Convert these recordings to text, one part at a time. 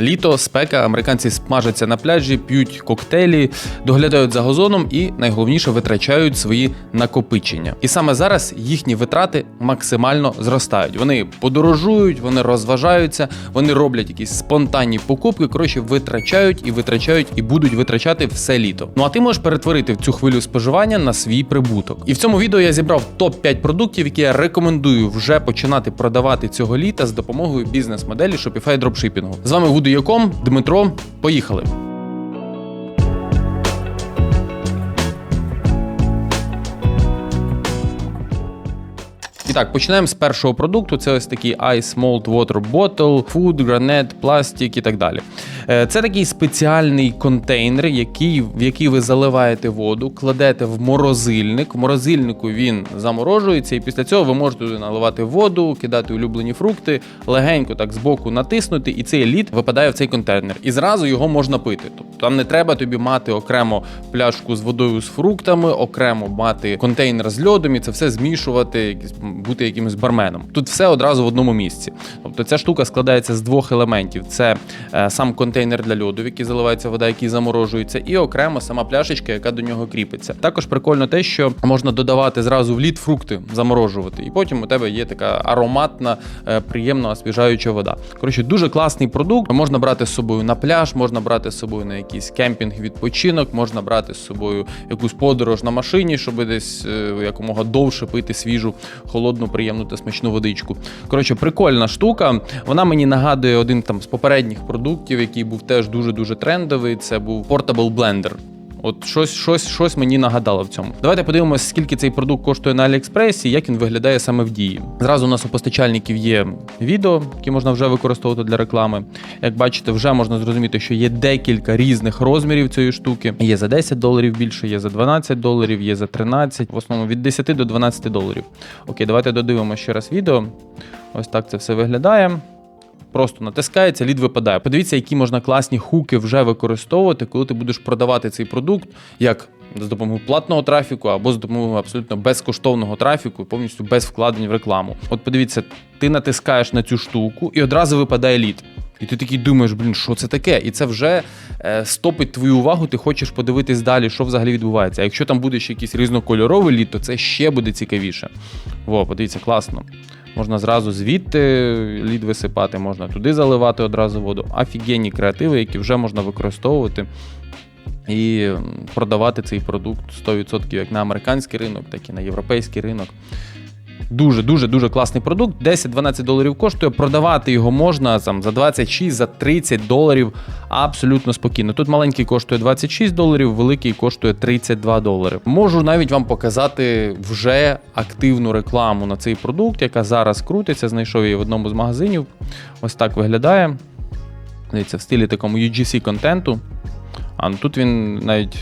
Літо, спека, американці смажаться на пляжі, п'ють коктейлі, доглядають за газоном і найголовніше витрачають свої накопичення. І саме зараз їхні витрати максимально зростають. Вони подорожують, вони розважаються, вони роблять якісь спонтанні покупки. Коротше, витрачають і витрачають, і будуть витрачати все літо. Ну а ти можеш перетворити цю хвилю споживання на свій прибуток. І в цьому відео я зібрав топ 5 продуктів, які я рекомендую вже починати продавати цього літа з допомогою бізнес-моделі Shopify дропшипінгу. З вами Вуду Яком, Дмитро. Поїхали. Так, починаємо з першого продукту. Це ось такий Ice Malt Water Bottle, Food, Granite, пластик і так далі. Е, Це такий спеціальний контейнер, який, в який ви заливаєте воду, кладете в морозильник. В морозильнику він заморожується, і після цього ви можете наливати воду, кидати улюблені фрукти, легенько так збоку натиснути, і цей лід випадає в цей контейнер. І зразу його можна пити. Тобто там не треба тобі мати окремо пляшку з водою з фруктами, окремо мати контейнер з льодом і це все змішувати, бути якимось барменом. Тут все одразу в одному місці. Тобто ця штука складається з двох елементів: це сам контейнер для льоду, в який заливається вода, який заморожується, і окремо сама пляшечка, яка до нього кріпиться. Також прикольно те, що можна додавати зразу в лід фрукти, заморожувати, і потім у тебе є така ароматна, е, приємно освіжаюча вода. Коротше, дуже класний продукт. Можна брати з собою на пляж, можна брати з собою на якийсь кемпінг, відпочинок, можна брати з собою якусь подорож на машині, щоб десь е, якомога довше пити свіжу, холодну, приємну та смачну водичку. Коротше, прикольна штука. Вона мені нагадує один там з попередніх продуктів, який був теж дуже дуже трендовий. Це був Portable Blender. От щось, щось, щось мені нагадало в цьому. Давайте подивимось, скільки цей продукт коштує на Аліекспресі, як він виглядає саме в дії. Зразу у нас у постачальників є відео, які можна вже використовувати для реклами. Як бачите, вже можна зрозуміти, що є декілька різних розмірів цієї штуки. Є за 10 доларів більше, є за 12 доларів, є за 13, в основному від 10 до 12 доларів. Окей, давайте додивимося ще раз відео. Ось так це все виглядає. Просто натискається, лід випадає. Подивіться, які можна класні хуки вже використовувати, коли ти будеш продавати цей продукт як з допомогою платного трафіку або з допомогою абсолютно безкоштовного трафіку, повністю без вкладень в рекламу. От подивіться, ти натискаєш на цю штуку і одразу випадає лід. І ти такий думаєш, блін, що це таке? І це вже е, стопить твою увагу, ти хочеш подивитись далі, що взагалі відбувається. А якщо там буде ще якийсь різнокольоровий лід, то це ще буде цікавіше. Во, подивіться, класно. Можна зразу звідти лід висипати, можна туди заливати одразу воду. Офігенні креативи, які вже можна використовувати і продавати цей продукт 100% як на американський ринок, так і на європейський ринок. Дуже дуже дуже класний продукт. 10-12 доларів коштує. Продавати його можна там за 26, за 30 доларів абсолютно спокійно. Тут маленький коштує 26 доларів, великий коштує 32 долари. Можу навіть вам показати вже активну рекламу на цей продукт, яка зараз крутиться. Знайшов її в одному з магазинів. Ось так виглядає. Дивіться, в стилі такому UGC контенту. А ну тут він навіть.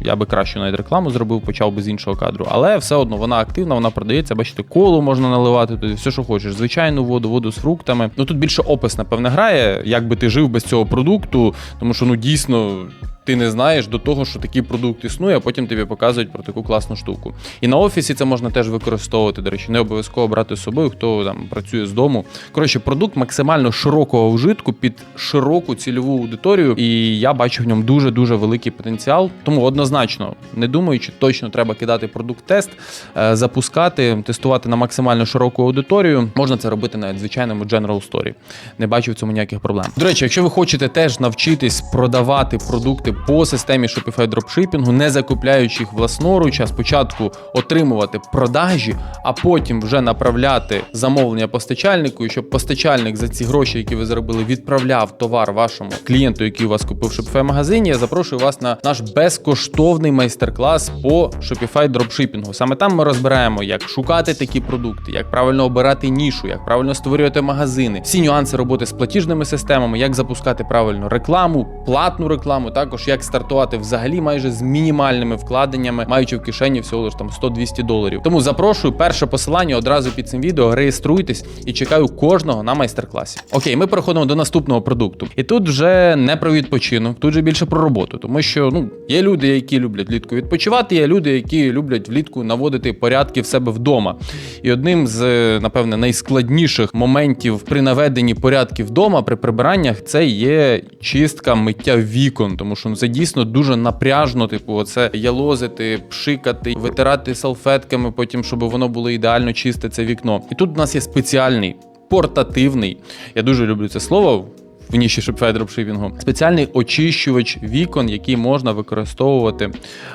Я би краще навіть рекламу зробив, почав би з іншого кадру. Але все одно вона активна, вона продається. Бачите, колу можна наливати туди, все, що хочеш. Звичайну воду, воду з фруктами. Ну тут більше опис, напевне, грає, як би ти жив без цього продукту, тому що ну дійсно. Ти не знаєш до того, що такий продукт існує, а потім тобі показують про таку класну штуку. І на офісі це можна теж використовувати. До речі, не обов'язково брати з собою, хто там працює з дому. Коротше, продукт максимально широкого вжитку під широку цільову аудиторію, і я бачу в ньому дуже дуже великий потенціал. Тому однозначно, не думаючи, точно треба кидати продукт-тест, е, запускати, тестувати на максимально широку аудиторію. Можна це робити в звичайному General Store. Не бачу в цьому ніяких проблем. До речі, якщо ви хочете теж навчитись продавати продукти по системі Shopify дропшипінгу, не закупляючи їх власноруч, а спочатку отримувати продажі, а потім вже направляти замовлення постачальнику, щоб постачальник за ці гроші, які ви заробили, відправляв товар вашому клієнту, який у вас купив в Shopify магазині. Я запрошую вас на наш безкоштовний майстер-клас по Shopify дропшипінгу. Саме там ми розбираємо, як шукати такі продукти, як правильно обирати нішу, як правильно створювати магазини, всі нюанси роботи з платіжними системами, як запускати правильно рекламу, платну рекламу, також як стартувати взагалі майже з мінімальними вкладеннями, маючи в кишені всього лиш там 100-200 доларів. Тому запрошую перше посилання одразу під цим відео. Реєструйтесь і чекаю кожного на майстер-класі. Окей, ми переходимо до наступного продукту. І тут вже не про відпочинок, тут же більше про роботу, тому що ну є люди, які люблять влітку відпочивати, є люди, які люблять влітку наводити порядки в себе вдома. І одним з напевне найскладніших моментів при наведенні порядків вдома при прибираннях це є чистка миття вікон, тому що ну, це дійсно дуже напряжно. Типу, оце ялозити, пшикати, витирати салфетками, потім щоб воно було ідеально чисте це вікно. І тут у нас є спеціальний портативний. Я дуже люблю це слово. В ніші шипфедропшипінгу. Спеціальний очищувач вікон, який можна використовувати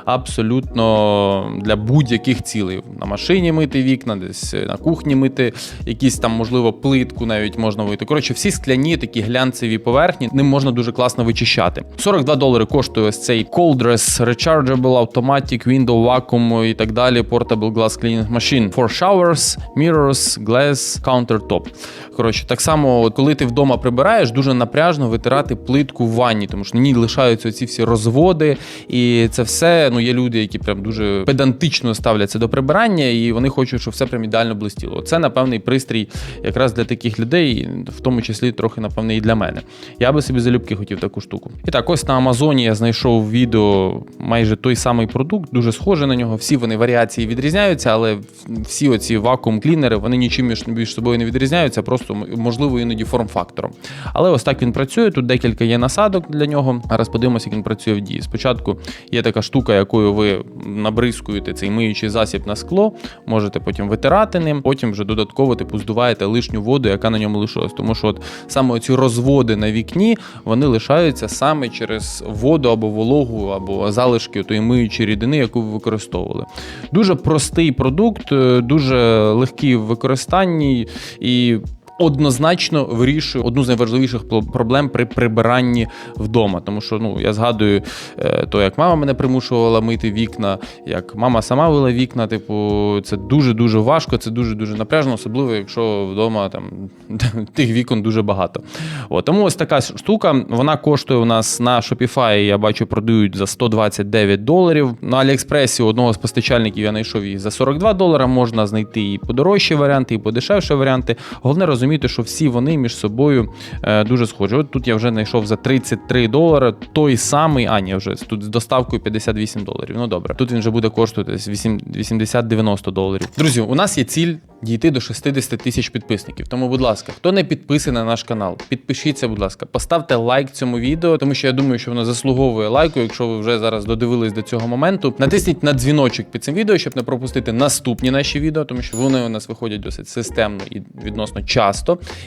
абсолютно для будь-яких цілей. На машині мити вікна, десь на кухні мити, якісь там, можливо, плитку навіть можна вийти. Коротше, всі скляні такі глянцеві поверхні, ним можна дуже класно вичищати. 42 долари коштує ось цей Coldress Rechargeable Automatic Window Vacuum і так далі. Portable Glass Cleaning Machine for showers, mirrors, glass, countertop. Коротше, так само, коли ти вдома прибираєш, дуже напряжно витирати плитку в ванні, тому що на ній лишаються ці всі розводи, і це все. Ну є люди, які прям дуже педантично ставляться до прибирання, і вони хочуть, щоб все прям ідеально блистіло. Це напевний пристрій якраз для таких людей, в тому числі трохи, напевне, і для мене. Я би собі залюбки хотів таку штуку. І так, ось на Амазоні я знайшов відео майже той самий продукт, дуже схожий на нього. Всі вони варіації відрізняються, але всі оці вакуум-клінери вони нічим між собою не відрізняються, просто можливо іноді форм-фактором. Але ось так він працює. Тут декілька є насадок для нього. Зараз подивимося, як він працює в дії. Спочатку є така штука, якою ви набризкуєте цей миючий засіб на скло, можете потім витирати ним, потім вже додатково типу здуваєте лишню воду, яка на ньому лишилась. Тому що от саме ці розводи на вікні вони лишаються саме через воду або вологу, або залишки тої миючої рідини, яку ви використовували. Дуже простий продукт, е, дуже легкий в використанні і однозначно вирішує одну з найважливіших проблем при прибиранні вдома. Тому що ну я згадую е, то, як мама мене примушувала мити вікна, як мама сама вила вікна. Типу, це дуже дуже важко, це дуже дуже напряжно, особливо якщо вдома там тих вікон дуже багато. От, Тому ось така штука. Вона коштує у нас на Shopify, Я бачу, продають за 129 доларів. На Аліекспресі одного з постачальників я знайшов їх за 42 долара. Можна знайти і подорожчі варіанти, і подешевші варіанти. Головне розуміти розуміти, що всі вони між собою е, дуже схожі. От тут я вже знайшов за 33 долари той самий, а ні, вже тут з доставкою 58 доларів. Ну добре, тут він вже буде коштувати 80-90 доларів. Друзі, у нас є ціль дійти до 60 тисяч підписників. Тому, будь ласка, хто не підписаний на наш канал, підпишіться, будь ласка, поставте лайк цьому відео, тому що я думаю, що воно заслуговує лайку, якщо ви вже зараз додивились до цього моменту. Натисніть на дзвіночок під цим відео, щоб не пропустити наступні наші відео, тому що вони у нас виходять досить системно і відносно часто.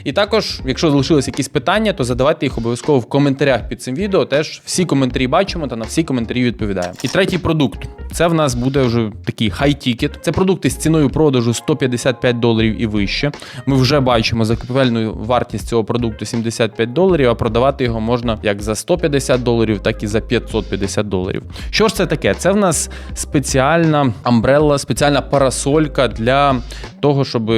І також, якщо залишились якісь питання, то задавайте їх обов'язково в коментарях під цим відео. Теж всі коментарі бачимо та на всі коментарі відповідаємо. І третій продукт це в нас буде вже такий хай-тікет. Це продукти з ціною продажу 155 доларів і вище. Ми вже бачимо закупівельну вартість цього продукту 75 доларів, а продавати його можна як за 150 доларів, так і за 550 доларів. Що ж це таке? Це в нас спеціальна амбрелла, спеціальна парасолька для того, щоб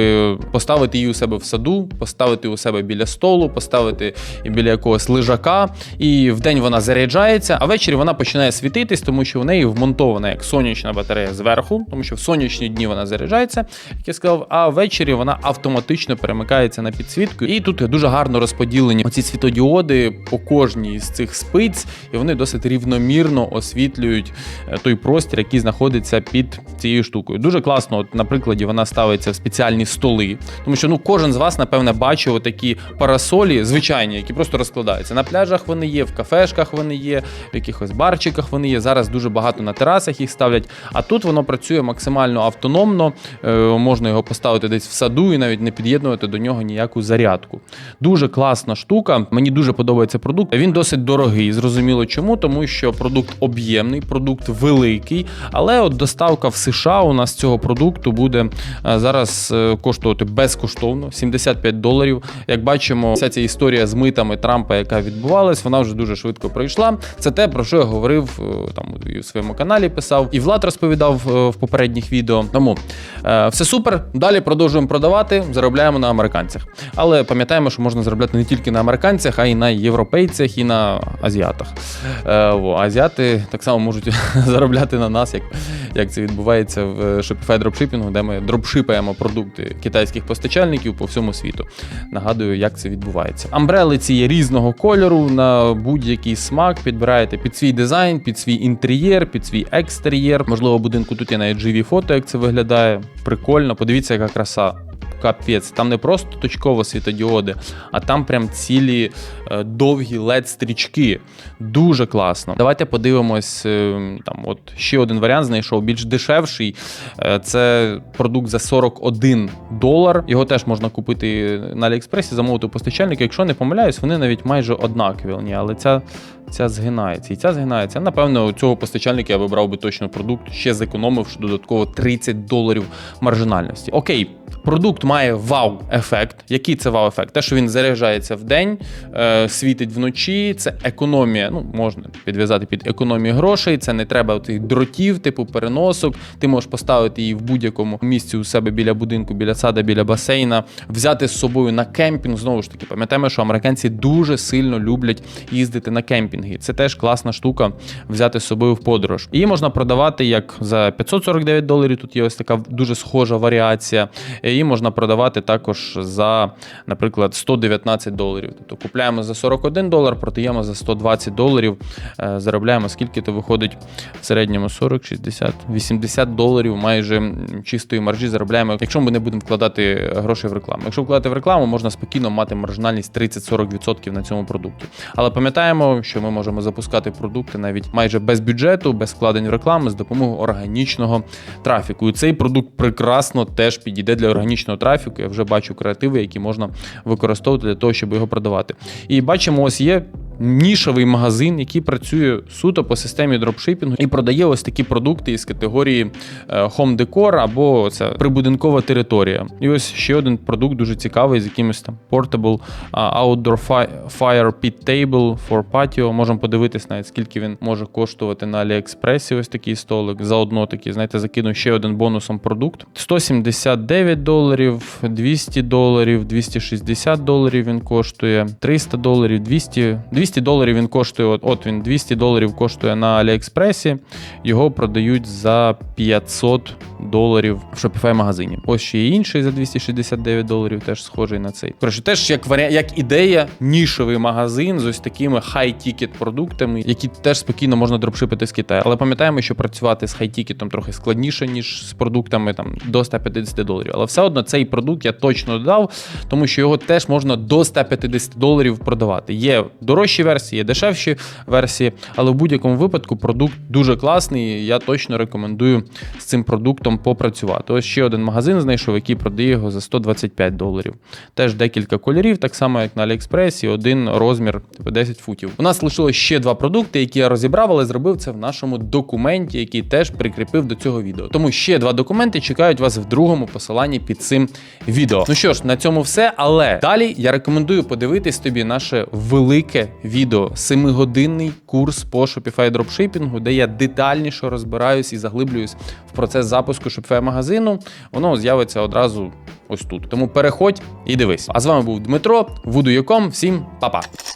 поставити її у себе в саду, поставити у себе біля столу, поставити біля якогось лежака. І в день вона заряджається, а ввечері вона починає світитись, тому що в неї вмонтована як сонячна батарея зверху, тому що в сонячні дні вона заряджається, як я сказав. А ввечері вона автоматично перемикається на підсвітку. І тут дуже гарно розподілені оці світодіоди по кожній з цих спиць, і вони досить рівномірно освітлюють е, той простір, який знаходиться під цією штукою. Дуже класно, от на прикладі вона ставиться в спеціальні столи, тому що ну кожен з вас, напевне, бачив такі парасолі, звичайні, які просто розкладаються. На пляжах вони є, в кафешках вони є, в якихось барчиках вони є. Зараз дуже багато на терасах їх ставлять. А тут воно працює максимально автономно, е, можна його поставити десь в саду і навіть не під'єднувати до нього ніяку зарядку. Дуже класна штука. Мені дуже подобається продукт. Він досить дорогий. Зрозуміло чому, тому що продукт об'ємний, продукт великий. Але от доставка в США у нас цього продукту буде е, зараз е, коштувати безкоштовно 75 55 доларів. Як бачимо, вся ця історія з митами Трампа, яка відбувалась, вона вже дуже швидко пройшла. Це те, про що я говорив е, там і в своєму каналі писав, і Влад розповідав е, в попередніх відео. Тому е, все супер. Далі продовжуємо продавати, заробляємо на американцях. Але пам'ятаємо, що можна заробляти не тільки на американцях, а й на європейцях і на азіатах. Азіати так само можуть заробляти на нас, як, як це відбувається в е, Shopify дропшипінгу, де ми дропшипаємо продукти китайських постачальників по всьому світу. Нагадую, як це відбувається. Амбрели ці є різного кольору на будь-який смак. Підбираєте під свій дизайн, під свій інтер'єр, під свій екстер'єр. Можливо, будинку тут є навіть живі фото, як це виглядає. Прикольно. Подивіться, яка краса. Капець, там не просто точково світодіоди, а там прям цілі е, довгі led стрічки. Дуже класно. Давайте подивимось. е, Там, от ще один варіант знайшов, більш дешевший. Е, Це продукт за 41 долар. Його теж можна купити на Аліекспресі, замовити у постачальника. Якщо не помиляюсь, вони навіть майже однакові. Але ця. Ця згинається і ця згинається. Напевно, у цього постачальника я вибрав би точно продукт, ще зекономивши додатково 30 доларів маржинальності. Окей, продукт має вау-ефект. Який це вау-ефект? Те, що він заряджається в день, е, світить вночі. Це економія. Ну, можна підв'язати під економію грошей. Це не треба тих дротів, типу переносок. Ти можеш поставити її в будь-якому місці у себе біля будинку, біля сада, біля басейна, взяти з собою на кемпінг. Знову ж таки, пам'ятаємо, що американці дуже сильно люблять їздити на кемпінги. Це теж класна штука взяти з собою в подорож. Її можна продавати як за 549 доларів. Тут є ось така дуже схожа варіація. Її можна продавати також за, наприклад, 119 доларів. Тобто купляємо за 41 долар, продаємо за 120 доларів. Е, Заробляємо скільки то виходить в середньому 40, 60, 80 доларів майже чистої маржі заробляємо, якщо ми не будемо вкладати гроші в рекламу. Якщо вкладати в рекламу, можна спокійно мати маржинальність 30-40% на цьому продукті. Але пам'ятаємо, що ми можемо запускати продукти навіть майже без бюджету, без вкладень в рекламу з допомогою органічного трафіку. І цей продукт прекрасно теж підійде для органічного трафіку. Я вже бачу креативи, які можна використовувати для того, щоб його продавати. І бачимо, ось є. Нішовий магазин, який працює суто по системі дропшипінгу і продає ось такі продукти із категорії е, home decor або це прибудинкова територія. І ось ще один продукт дуже цікавий з якимось там portable outdoor fi- fire pit table for patio. Можемо подивитись навіть скільки він може коштувати на Аліекспресі. Ось такий столик. Заодно такий, знаєте, закину ще один бонусом продукт. 179 доларів, 200 доларів, 260 доларів він коштує, 300 доларів, 200, 200 доларів він коштує. От, от він 200 доларів коштує на Аліекспресі. Його продають за 500 доларів в Shopify магазині. Ось ще є інший за 269 доларів, теж схожий на цей. Коротше, теж як варіант, як ідея, нішовий магазин з ось такими хай-тікет продуктами, які теж спокійно можна дропшипити з Китаю. Але пам'ятаємо, що працювати з хай-тікетом трохи складніше, ніж з продуктами там до 150 доларів. Але все одно цей продукт я точно додав, тому що його теж можна до 150 доларів продавати. Є дорожчі версії, є дешевші версії, але в будь-якому випадку продукт дуже класний. Я точно рекомендую з цим продуктом попрацювати. Ось ще один магазин знайшов, який продає його за 125 доларів. Теж декілька кольорів, так само як на Аліекспресі, один розмір типу 10 футів. У нас лишилось ще два продукти, які я розібрав, але зробив це в нашому документі, який теж прикріпив до цього відео. Тому ще два документи чекають вас в другому посиланні під цим відео. Ну що ж, на цьому все. Але далі я рекомендую подивитись тобі наше велике відео, семигодинний курс по Shopify дропшипінгу, де я детальніше розбираюсь і заглиблююсь в процес запуску Shopify магазину. Воно з'явиться одразу ось тут. Тому переходь і дивись. А з вами був Дмитро, Voodoo.com. Всім па-па!